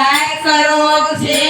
લાયક રોગ છે.